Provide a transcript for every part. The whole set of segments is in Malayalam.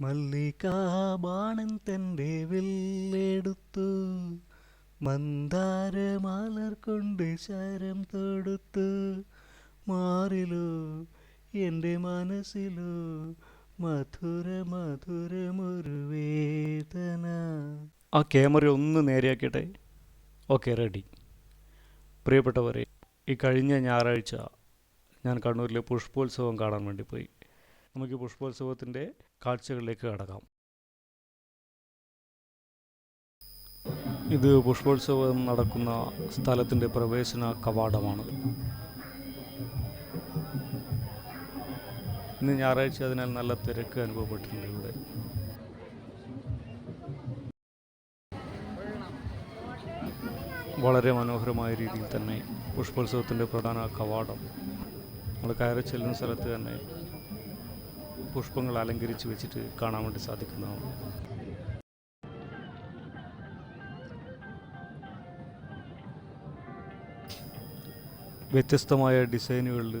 മല്ലികാബാണൻ തന്റെ വില്ലെടുത്തു. മന്ദാരമാലർ കൊണ്ട് ശരം തൊടുത്തു. മാറിലോ എന്റെ മനസ്സിലോ മധുര മധുരമൊരു വേദന. ആ ക്യാമറ ഒന്ന് നേരെയാക്കട്ടെ. Okay ready. പ്രിയപ്പെട്ടവരെ ഈ കഴിഞ്ഞ ഞായറാഴ്ച ഞാൻ കണ്ണൂരിലെ പുഷ്പോത്സവം കാണാൻ വേണ്ടി പോയി. നമുക്ക് പുഷ്പോത്സവത്തിന്റെ കാഴ്ചകളിലേക്ക് കടക്കാം. ഇത് പുഷ്പോത്സവം നടക്കുന്ന സ്ഥലത്തിന്റെ പ്രവേശന കവാടമാണ്. ഇന്ന് ഞായറാഴ്ച അതിനാൽ നല്ല തിരക്ക് അനുഭവപ്പെട്ടിട്ടുണ്ട് ഇവിടെ. വളരെ മനോഹരമായ രീതിയിൽ തന്നെ പുഷ്പോത്സവത്തിന്റെ പ്രധാന കവാടം. നമ്മൾ കയറി ചെല്ലുന്ന സ്ഥലത്ത് തന്നെ പുഷ്പങ്ങൾ അലങ്കരിച്ച് വെച്ചിട്ട് കാണാൻ വേണ്ടി സാധിക്കുന്നതാണ്. വ്യത്യസ്തമായ ഡിസൈനുകളിൽ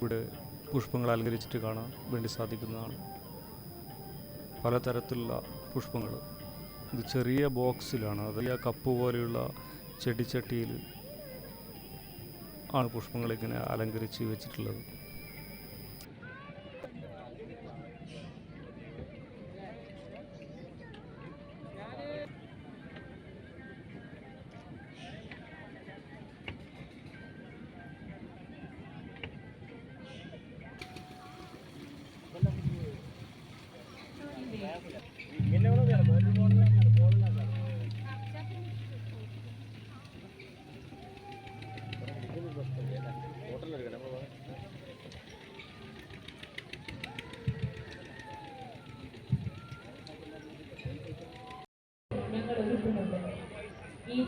ഇവിടെ പുഷ്പങ്ങൾ അലങ്കരിച്ചിട്ട് കാണാൻ വേണ്ടി സാധിക്കുന്നതാണ്. പലതരത്തിലുള്ള പുഷ്പങ്ങൾ ഇത് ചെറിയ ബോക്സിലാണ്. ആ കപ്പ് പോലെയുള്ള ചെടിച്ചട്ടിയിൽ ആണ് പുഷ്പങ്ങളിങ്ങനെ അലങ്കരിച്ച് വെച്ചിട്ടുള്ളത്.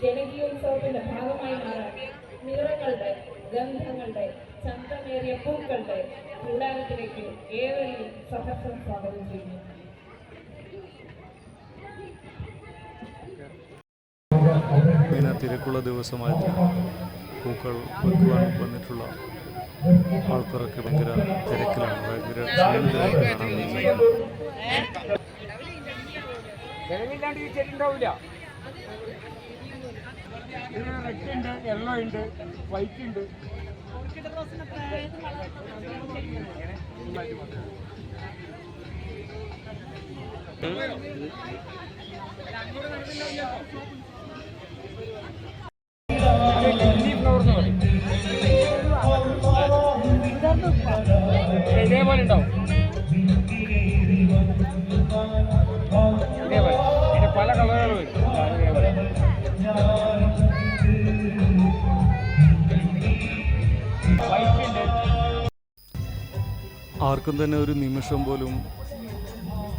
ജനകീയോത്സവത്തിന്റെ ഭാഗമായി മാറാൻ നിറങ്ങളുടെ ഗന്ധങ്ങളുടെ ചന്തമേറിയ പൂക്കളുടെ കൂടാരത്തിലേക്ക് ഏവരെയും സഹർഷം സ്വാഗതം ചെയ്യുന്നു തിരക്കുള്ള ദിവസമായിട്ട് പൂക്കൾ വെക്കുവാൻ വന്നിട്ടുള്ള ആൾക്കാരൊക്കെ ഭയങ്കര തിരക്കിലാണ് ഭയങ്കര ഉണ്ടാവില്ല റെഡ് ഉണ്ട് യെല്ലോ ഉണ്ട് വൈറ്റ് ഉണ്ട് ഇതേപോലെ ഉണ്ടാവും. ആർക്കും തന്നെ ഒരു നിമിഷം പോലും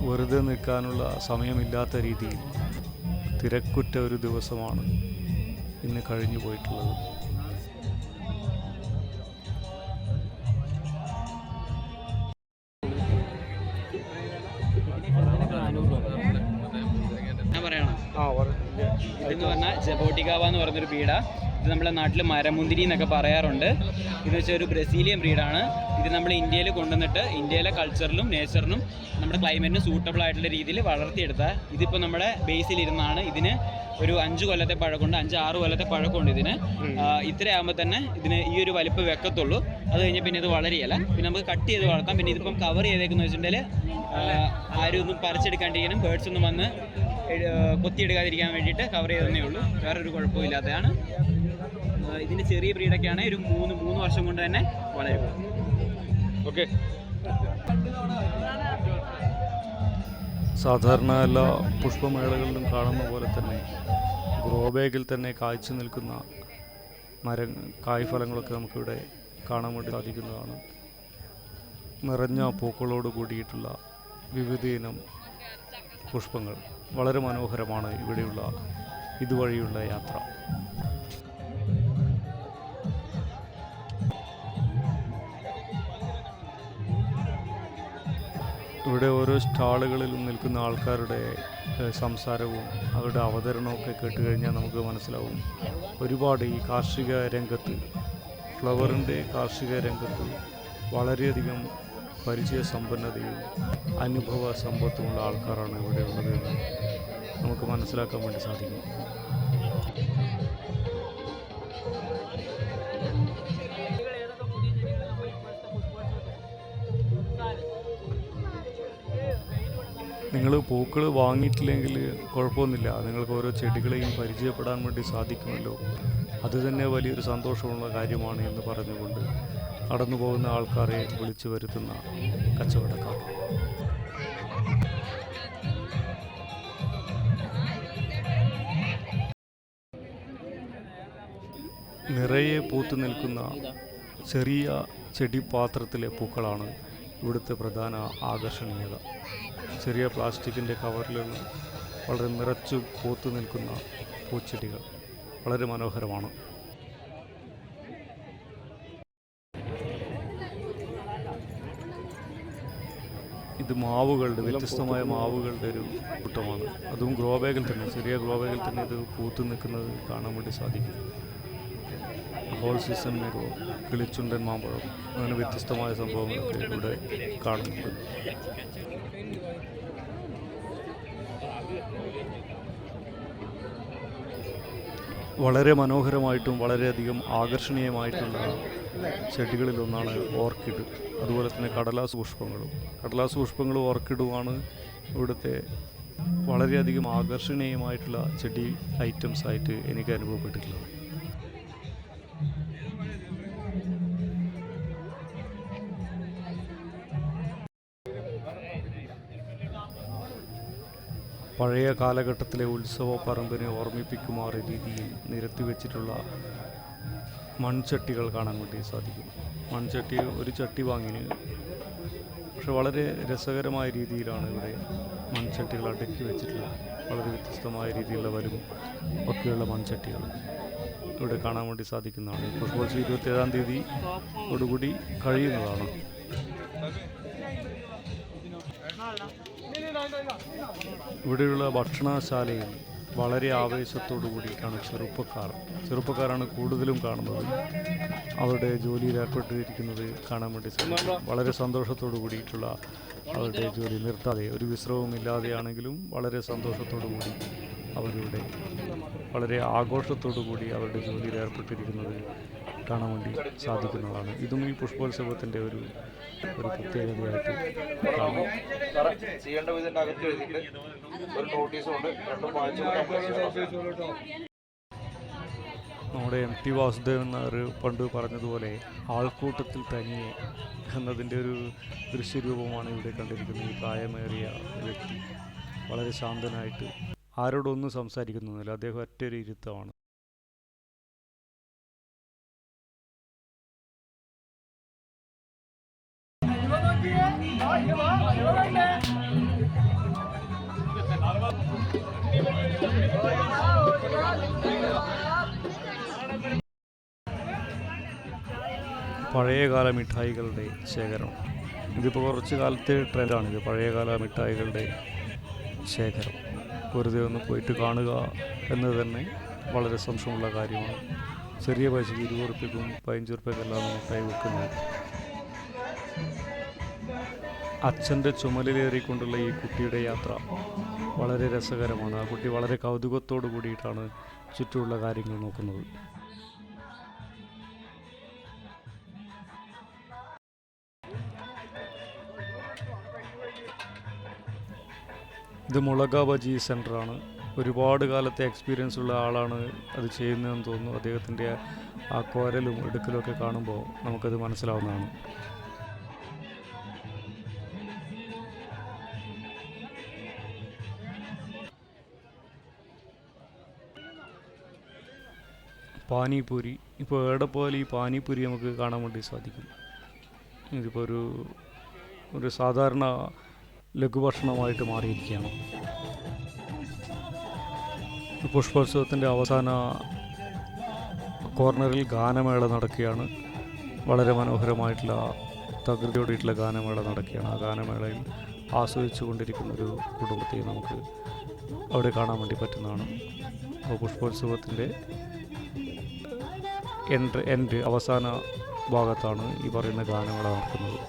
വെറുതെ നിൽക്കാനുള്ള സമയമില്ലാത്ത രീതിയിൽ തിരക്കുറ്റ ഒരു ദിവസമാണ് ഇന്ന് കഴിഞ്ഞു പോയിട്ടുള്ളത്. ഞാൻ പറയണം. ആ ഇതെന്ന് പറഞ്ഞാൽ ജബോട്ടിക്കാവ എന്ന് പറഞ്ഞൊരു ബ്രീഡ ഇത് നമ്മുടെ നാട്ടിൽ മരമുന്തിരി എന്നൊക്കെ പറയാറുണ്ട്. ഇത് വെച്ചാൽ ഒരു ബ്രസീലിയൻ ബ്രീഡാണ്. ഇത് നമ്മൾ ഇന്ത്യയിൽ കൊണ്ടുവന്നിട്ട് ഇന്ത്യയിലെ കൾച്ചറിലും നേച്ചറിനും നമ്മുടെ ക്ലൈമറ്റിനും സൂട്ടബിൾ ആയിട്ടുള്ള രീതിയിൽ വളർത്തിയെടുത്ത ഇതിപ്പോൾ നമ്മുടെ ബേസിലിരുന്നാണ് ഇതിന് ഒരു അഞ്ച് കൊല്ലത്തെ പഴക്കമുണ്ട് അഞ്ച് ആറ് കൊല്ലത്തെ പഴക്കമുണ്ട് ഇതിന്. ഇത്രയാകുമ്പോൾ തന്നെ ഇതിന് ഈ ഒരു വലിപ്പം വെക്കത്തുള്ളൂ. അത് കഴിഞ്ഞാൽ പിന്നെ ഇത് വളരെയല്ല പിന്നെ നമുക്ക് കട്ട് ചെയ്ത് വളർത്താം. പിന്നെ ഇതിപ്പം കവർ ചെയ്തേക്കുന്ന വെച്ചിട്ടുണ്ടെങ്കിൽ ആരും ഒന്നും പറിച്ചെടുക്കാണ്ടിരിക്കണം ബേഡ്സ് ഒന്നും വന്ന് കൊത്തിയെടുക്കാതിരിക്കാൻ വേണ്ടിയിട്ട് കവർ ചെയ്തതേ ഉള്ളൂ. വേറൊരു ആ, ഇതിന്റെ ചെറിയ ബ്രീഡൊക്കെയാണ് ഒരു മൂന്ന് മൂന്ന് വർഷം കൊണ്ട് തന്നെ വളരും ഓക്കെ സാധാരണ എല്ലാ പുഷ്പമേളകളിലും കാണുന്ന പോലെ തന്നെ ഗ്രോ ബാഗിൽ തന്നെ കായ്ച്ചു നിൽക്കുന്ന മര കായ്ഫലങ്ങളൊക്കെ നമുക്കിവിടെ കാണാൻ വേണ്ടി സാധിക്കുന്നതാണ്. നിറഞ്ഞ പൂക്കളോട് കൂടിയിട്ടുള്ള വിവിധ ഇനം പുഷ്പങ്ങൾ. വളരെ മനോഹരമാണ് ഇവിടെയുള്ള ഇതുവഴിയുള്ള യാത്ര. ഇവിടെ ഓരോ സ്റ്റാളുകളിലും നിൽക്കുന്ന ആൾക്കാരുടെ സംസാരവും അവരുടെ അവതരണമൊക്കെ കേട്ട് കഴിഞ്ഞാൽ നമുക്ക് മനസ്സിലാവും. ഒരുപാട് ഈ കാർഷിക രംഗത്ത് ഫ്ലവറിന്റെ കാർഷിക രംഗത്ത് വളരെയധികം പരിചയ സമ്പന്നതയും അനുഭവ സമ്പത്തുമുള്ള ആൾക്കാരാണ് ഇവിടെ ഉള്ളത് നമുക്ക് മനസ്സിലാക്കാൻ വേണ്ടി സാധിക്കും. നിങ്ങൾ പൂക്കൾ വാങ്ങിയിട്ടില്ലെങ്കിൽ കുഴപ്പമൊന്നുമില്ല. നിങ്ങൾക്ക് ഓരോ ചെടികളെയും പരിചയപ്പെടാൻ വേണ്ടി സാധിക്കുമല്ലോ. അത് തന്നെ വലിയൊരു സന്തോഷമുള്ള കാര്യമാണ് എന്ന് പറഞ്ഞുകൊണ്ട് നടന്നു പോകുന്ന ആൾക്കാരെ വിളിച്ചു വരുത്തുന്ന കച്ചവടക്കാർ. നിറയെ പൂത്തു നിൽക്കുന്ന ചെറിയ ചെടിപാത്രത്തിലെ പൂക്കളാണ് ഇവിടുത്തെ പ്രധാന ആകർഷണീയത. ചെറിയ പ്ലാസ്റ്റിക്കിന്റെ കവറിലുള്ള വളരെ നിറച്ചു പൂത്തു നിൽക്കുന്ന പൂച്ചെടികൾ. വളരെ മനോഹരമാണ്. ഇത് മാവുകളുടെ വ്യത്യസ്തമായ മാവുകളുടെ ഒരു കൂട്ടമാണ്. അതും ഗ്രോ ബാഗിൽ തന്നെ ചെറിയ ഗ്രോ ബാഗിൽ തന്നെ ഇത് പൂത്തു നിൽക്കുന്നത് കാണാൻ വേണ്ടി സാധിക്കും. ഹോൾ സീസൺ കിളിച്ചുണ്ടൻ മാമ്പഴം അങ്ങനെ വ്യത്യസ്തമായ സംഭവങ്ങളൊക്കെ ഇവിടെ കാണുന്നുണ്ട്. വളരെ മനോഹരമായിട്ടും വളരെയധികം ആകർഷണീയമായിട്ടുള്ള ചെടികളിലൊന്നാണ് ഓർക്കിഡ്. അതുപോലെ തന്നെ കടലാസ് പുഷ്പങ്ങളും. കടലാസ് പുഷ്പങ്ങളും ഓർക്കിഡുമാണ് ഇവിടുത്തെ വളരെയധികം ആകർഷണീയമായിട്ടുള്ള ചെടി ഐറ്റംസ് ആയിട്ട് എനിക്ക് അനുഭവപ്പെട്ടിട്ടുള്ളത്. പഴയ കാലഘട്ടത്തിലെ ഉത്സവ പറമ്പിനെ ഓർമ്മിപ്പിക്കുമാറ രീതിയിൽ നിരത്തി വെച്ചിട്ടുള്ള മൺചട്ടികൾ കാണാൻ വേണ്ടി സാധിക്കും മൺചട്ടി ഒരു ചട്ടി വാങ്ങിന്. പക്ഷെ വളരെ രസകരമായ രീതിയിലാണ് ഇവിടെ മൺചട്ടികൾ അടുക്കി വെച്ചിട്ടുള്ളത്. വളരെ വ്യത്യസ്തമായ രീതിയിലുള്ള വരും ഒക്കെയുള്ള മൺചട്ടികൾ ഇവിടെ കാണാൻ വേണ്ടി സാധിക്കുന്നതാണ്. കുറച്ച് ഇരുപത്തേഴാം തീയതി ഓടുകൂടി കഴിയുന്നതാണ്. ഇവിടെയുള്ള ഭക്ഷണശാലയിൽ വളരെ ആവേശത്തോടു കൂടിയിട്ടാണ് ചെറുപ്പക്കാർ. ചെറുപ്പക്കാരാണ് കൂടുതലും കാണുന്നത്. അവരുടെ ജോലിയിൽ ഏർപ്പെട്ടിരിക്കുന്നത് കാണാൻ വേണ്ടി സാധിക്കും. വളരെ സന്തോഷത്തോടു കൂടിയിട്ടുള്ള അവരുടെ ജോലി നിർത്താതെ ഒരു വിശ്രമവും ഇല്ലാതെയാണെങ്കിലും വളരെ സന്തോഷത്തോടു കൂടി അവരുടെ വളരെ ആഘോഷത്തോടു കൂടി അവരുടെ ജോലിയിൽ ഏർപ്പെട്ടിരിക്കുന്നത് കാണാൻ വേണ്ടി സാധിക്കുന്നതാണ്. ഇതും ഈ പുഷ്പോത്സവത്തിന്റെ ഒരു ഒരു പ്രത്യേകതയായിട്ട് ചെയ്യേണ്ട വിധത്തിന്റെ അകത്ത് എഴുതിയിട്ട് ഒരു നോട്ടീസും ഉണ്ട് രണ്ടും വായിച്ചു നമ്മുടെ എം ടി വാസുദേവൻ നായർ പണ്ട് പറഞ്ഞതുപോലെ ആൾക്കൂട്ടത്തിൽ തനിയെ എന്നതിന്റെ ഒരു ദൃശ്യരൂപമാണ് ഇവിടെ കണ്ടിരിക്കുന്നത്. ഈ പ്രായമേറിയ വ്യക്തി വളരെ ശാന്തനായിട്ട് ആരോടൊന്നും സംസാരിക്കുന്നില്ല അദ്ദേഹം ഒറ്റൊരു ഇരുത്തമാണ്. പഴയകാല മിഠായികളുടെ ശേഖരം. ഇതിപ്പോൾ കുറച്ച് കാലത്തെ ട്രെൻഡാണിത് പഴയകാല മിഠായികളുടെ ശേഖരം. വെറുതെ ഒന്ന് പോയിട്ട് കാണുക എന്നത് തന്നെ വളരെ സംശയമുള്ള കാര്യമാണ്. ചെറിയ പൈസയ്ക്ക് ഇരുപത് ഉറുപ്പ്യക്കും പതിനഞ്ച് ഉറുപ്പ്യക്കെല്ലാം മിഠായി വെക്കുന്നത് അച്ഛന്റെ ചുമലിലേറിക്കൊണ്ടുള്ള ഈ കുട്ടിയുടെ യാത്ര വളരെ രസകരമാണ്. ആ കുട്ടി വളരെ കൗതുകത്തോടു കൂടിയിട്ടാണ് ചുറ്റുമുള്ള കാര്യങ്ങൾ നോക്കുന്നത്. ഇത് മുളക ബജി സെന്ററാണ് ഒരുപാട് കാലത്തെ എക്സ്പീരിയൻസ് ഉള്ള ആളാണ് അത് ചെയ്യുന്നതെന്ന് തോന്നുന്നു. അദ്ദേഹത്തിന്റെ ആ കോരലും എടുക്കലും ഒക്കെ കാണുമ്പോൾ നമുക്കത് മനസ്സിലാവുന്നതാണ്. പാനിപൂരി. ഇപ്പോൾ എവിടെ പോയാലും ഈ പാനിപൂരി നമുക്ക് കാണാൻ വേണ്ടി സാധിക്കും. ഇതിപ്പോൾ ഒരു ഒരു സാധാരണ ലഘുഭക്ഷണമായിട്ട് മാറിയിരിക്കുകയാണ്. പുഷ്പോത്സവത്തിന്റെ അവസാന കോർണറിൽ ഗാനമേള നടക്കുകയാണ്. വളരെ മനോഹരമായിട്ടുള്ള തകൃതിയോടെയിട്ടുള്ള ഗാനമേള നടക്കുകയാണ്. ആ ഗാനമേളയിൽ ആസ്വദിച്ചു കൊണ്ടിരിക്കുന്ന ഒരു കുടുംബത്തെ നമുക്ക് അവിടെ കാണാൻ വേണ്ടി പറ്റുന്നതാണ്. അപ്പോൾ പുഷ്പോത്സവത്തിന്റെ എൻഡ് എൻഡ് അവസാന ഭാഗത്താണ് ഈ പറയുന്ന ഗാനങ്ങൾ നടക്കുന്നത്